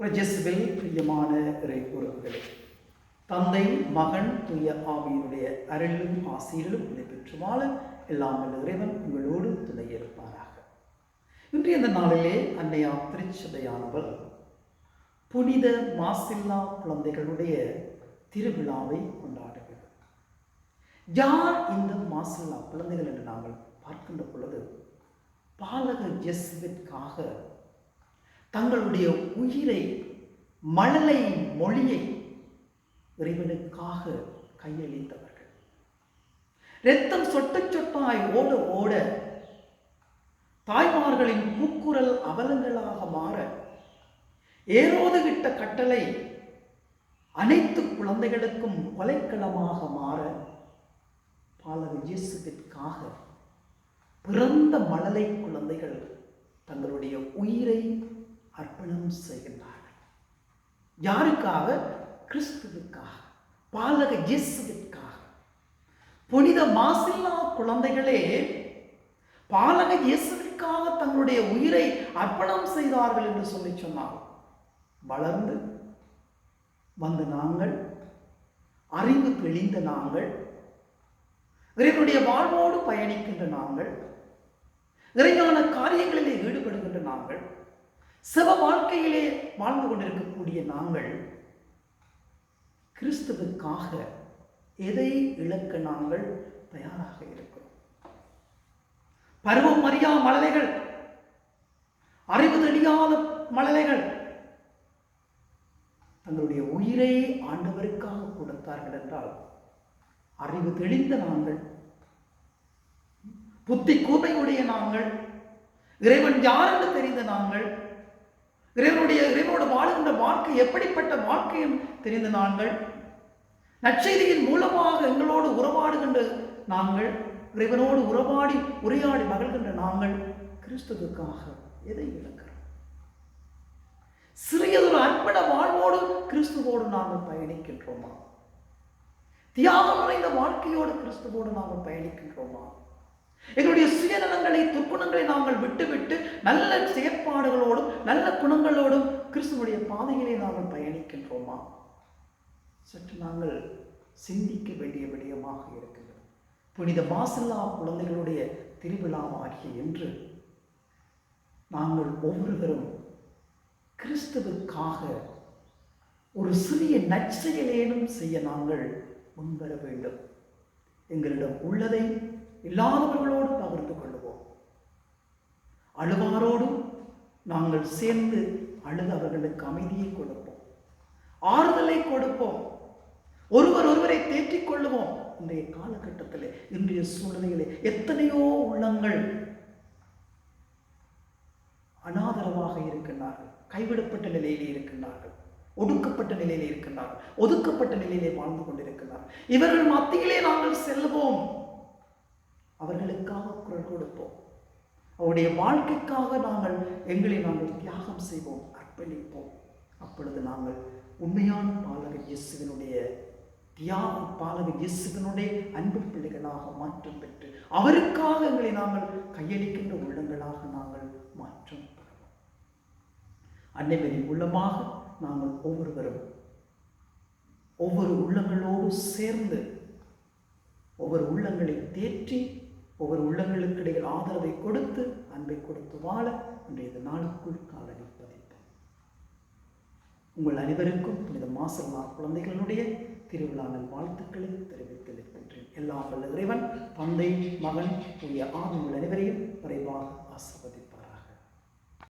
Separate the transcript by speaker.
Speaker 1: ஒரு பிரியமான இறை உறவுகளே தந்தை மகன் தூய ஆவியினுடைய அருளும் ஆசிரியர்களும் இதை பெற்று வாழ எல்லாம் இறைவன் உங்களோடு துணையிருப்பாராக. இன்றைய இந்த நாளிலே அன்னையா திருச்சபையானவள் புனித மாசில்லா குழந்தைகளுடைய திருவிழாவை கொண்டாடுகிறது யார் இந்த மாசில்லா குழந்தைகள் என்று நாங்கள் பார்க்கின்ற பொழுது பாலக ஜெஸ்விற்காக தங்களுடைய உயிரை மழலை மொழியை இறைவனுக்காக கையளித்தவர்கள். இரத்தம் சொட்ட சொட்டாய் ஓட ஓட தாய்மார்களின் கூக்குரல் அவலங்களாக மாற ஏரோதுகிட்ட கட்டளை அனைத்து குழந்தைகளுக்கும் கொலைக்களமாக மாற பாலக இயேசுவிற்காக பிறந்த மழலை குழந்தைகள் தங்களுடைய உயிரை அர்ப்பணம் செய்கின்றார்கள். யாருக்காக? கிறிஸ்துவுக்காக பாலக இயேசுவிற்காக. புனித மாசில்லா குழந்தைகளே பாலக இயேசுவிற்காக தங்களுடைய உயிரை அர்ப்பணம் செய்தார்கள் என்று சொல்லி சொன்னார். வளர்ந்து வந்த நாங்கள் அறிவு தெளிந்த நாங்கள் இறைவனுடைய வாழ்வோடு பயணிக்கின்ற நாங்கள் இறைவான காரியங்களிலே ஈடுபடுகின்ற நாங்கள் சிவ வாழ்க்கையிலே வாழ்ந்து கொண்டிருக்கக்கூடிய நாங்கள் கிறிஸ்துவுக்காக எதை இழக்க நாங்கள் தயாராக இருக்கிறோம்? பருவம் அறியா மழலைகள் அறிவு தெரியாத மழலைகள் தங்களுடைய உயிரை ஆண்டவருக்காக கொடுத்தார்கள் என்றால் அறிவு தெளிந்த நாங்கள் புத்தி கூர்மையுடைய நாங்கள் இறைவன் யார் என்று தெரிந்த நாங்கள் இறைவனுடைய இறைவனோடு வாழுகின்ற வாழ்க்கை எப்படிப்பட்ட வாழ்க்கையும் தெரிந்த நாங்கள். நற்செய்தியின் மூலமாக எங்களோடு உறவாடுகின்ற நாங்கள் இறைவனோடு உறவாடி உரையாடி மகிழ்கின்ற நாங்கள் கிறிஸ்துவுக்காக எதை இழக்கிறோம்? சிறியதொரு அர்ப்பண வாழ்வோடு கிறிஸ்துவோடு நாங்கள் பயணிக்கின்றோமா? தியாகம் நிறைந்த வாழ்க்கையோடு கிறிஸ்துவோடு நாங்கள் பயணிக்கின்றோமா? எங்களுடைய சுயநலங்களை துர்க்குணங்களை நாங்கள் விட்டுவிட்டு நல்ல செயற்பாடுகளோடும் நல்ல குணங்களோடும் கிறிஸ்துவனுடைய பாதையிலே நாங்கள் பயணிக்கின்றோமா? சற்று நாங்கள் சிந்திக்க வேண்டிய விடயமாக இருக்கிறது புனித மாசில்லா குழந்தைகளுடைய திருவிழாவாகிய என்று நாங்கள் ஒவ்வொருவரும் கிறிஸ்துவுக்காக ஒரு சிறிய நற்செயலேனும் செய்ய நாங்கள் முன்வர வேண்டும். எங்களிடம் உள்ளதை இல்லாதவர்களோடு பகிர்ந்து கொள்வோம் அழுவாரோடும் நாங்கள் சேர்ந்து அழுது அவர்களுக்கு அமைதியை கொடுப்போம். ஆறுதலை கொடுப்போம். ஒருவர் ஒருவரை தேற்றிக் கொள்ளுவோம். இன்றைய காலகட்டத்தில் இன்றைய சூழ்நிலையிலே எத்தனையோ உள்ளங்கள் அனாதரவாக இருக்கின்றார்கள். கைவிடப்பட்ட நிலையிலே இருக்கின்றார்கள். ஒடுக்கப்பட்ட நிலையிலே இருக்கின்றார்கள். ஒதுக்கப்பட்ட நிலையிலே வாழ்ந்து கொண்டிருக்கிறார்கள் இவர்கள் மத்தியிலே நாங்கள் செல்வோம். அவர்களுக்காக குரல் கொடுப்போம். அவருடைய வாழ்க்கைக்காக நாங்கள் எங்களை நாங்கள் தியாகம் செய்வோம் அர்ப்பணிப்போம். அப்பொழுது நாங்கள் உண்மையான பாலகன் இயேசுவினுடைய தியாக பாலக இயேசுவினுடைய அன்பு பிள்ளைகளாக மாற்றம் பெற்று அவருக்காக எங்களை நாங்கள் கையளிக்கின்ற உள்ளங்களாக நாங்கள் மாற்றம் பெறுவோம். அன்னைவரின் உள்ளமாக நாங்கள் ஒவ்வொருவரும் ஒவ்வொரு உள்ளங்களோடு சேர்ந்து ஒவ்வொரு உள்ளங்களை தேற்றி ஒவ்வொரு உள்ளங்களுக்கு இடையில் ஆதரவை கொடுத்து அன்பை கொடுத்து வாழ இன்றைய நாளுக்குள் காலடி உங்கள் அனைவருக்கும் புனித மாசல்லா குழந்தைகளுடைய திருவிழா வாழ்த்துக்களை தெரிவித்து நிற்கின்றேன் எல்லாம் வல்ல இறைவன் தந்தை மகன் உடைய உங்கள் அனைவரையும் விரைவாக ஆசிர்வதி